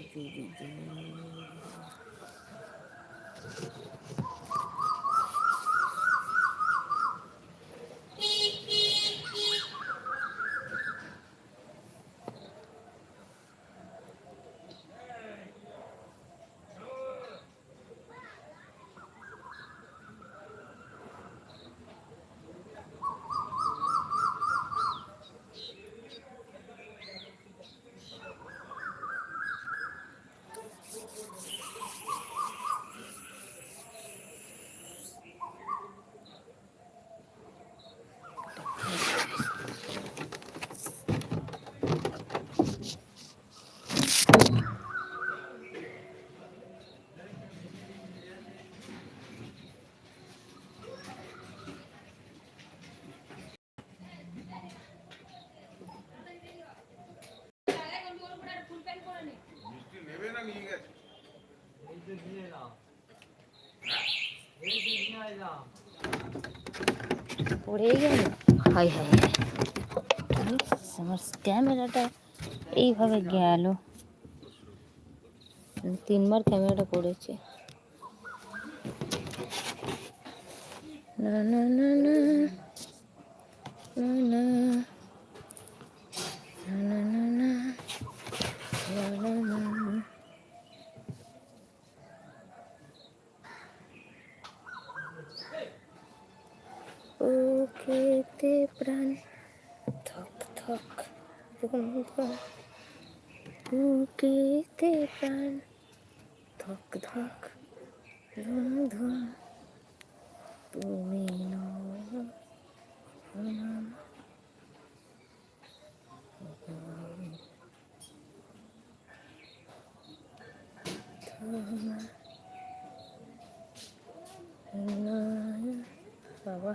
Thank. পড়েই গেল high high আমার ক্যামেরাটা এইভাবে গেল তিনবার ক্যামেরাটা পড়েছে না না না না না না না না না না না প্রাণ থক থক বুকেতে প্রাণ ধক ধক ধুম ধুম তুমি বাবা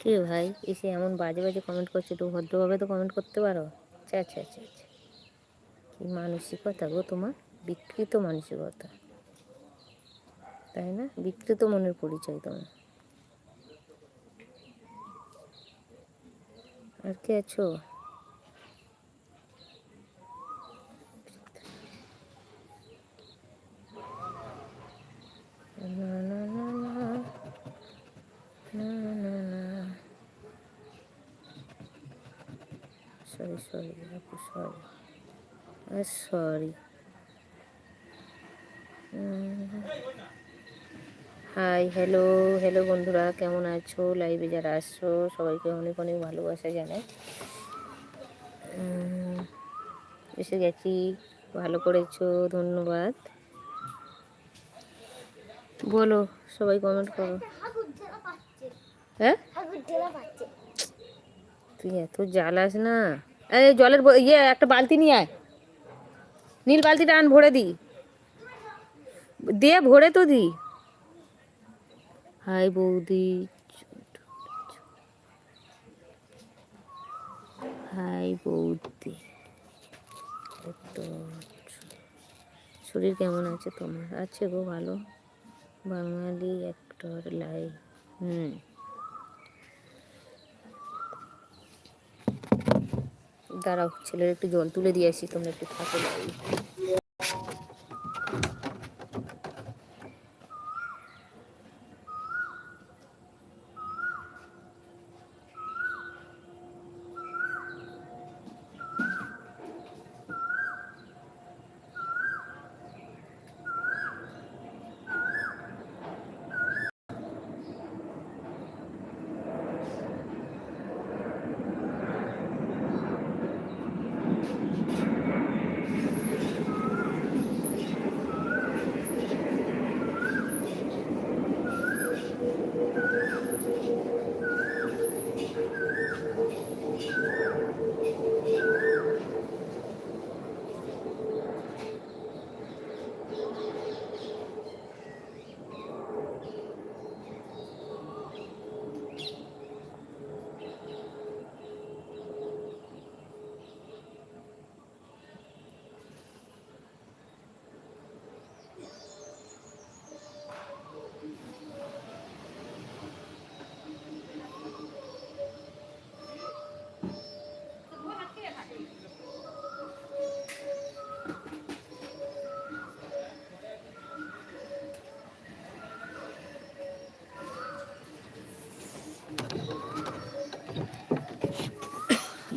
কে ভাই? এসে এমন বাজে বাজে কমেন্ট করছে? তো ভদ্রভাবে তো কমেন্ট করতে পারো? আচ্ছা আচ্ছা আচ্ছা আচ্ছা কি মানসিকতা গো তোমার? বিকৃত মানসিকতা। তাই না? বিকৃত মনের পরিচয় তোমার। আর কে আছো না না না না না না না সরি সরি আপু সরি আর সরি হাই হ্যালো হ্যালো বন্ধুরা কেমন আছো? লাইভে যারা আসছো সবাইকে অনেক অনেক ভালোবাসা জানাই। এসে গেছি ভালো করেছ ধন্যবাদ। বলো সবাই কমেন্ট করো। হ্যাঁ? তুই এত জ্বালাস না। জলের ইয়ে একটা বালতি নিয়ে আয়। নীল বালতিটা আন, ভরে দি। দিয়ে ভরে তো দি। হাই বৌদি হাই বৌদি। তো শরীর কেমন আছে তোমার? আছে গো ভালো। বাঙালি অ্যাক্টর লাইভ হুম। দাঁড়াও ছেলের একটু জল তুলে দিয়ে আসি তোমরা একটু থাকো।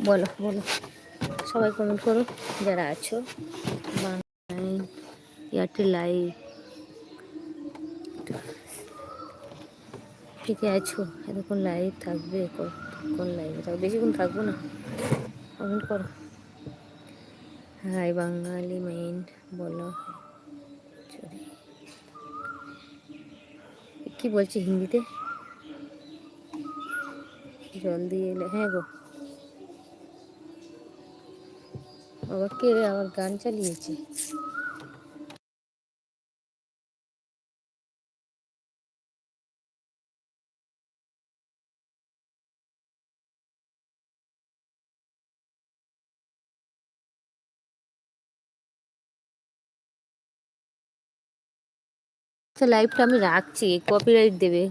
বলো বলো। সবাই কমেন্ট করো, যারা আছো। এয়ারটেল লাইভ ঠিকই আছো? এতক্ষণ লাইভ থাকবে কতক্ষণ লাইভে থাকবে বেশিক্ষণ থাকব না। কমেন্ট করো। হাই বাঙালি মেইন বলো। কি বলছি হিন্দিতে? জলদি এলে হ্যাঁ গো। আবার কে রে আবার গান চালিয়েছে। আচ্ছা লাইভটা আমি রাখছি কপিরাইট দেবে।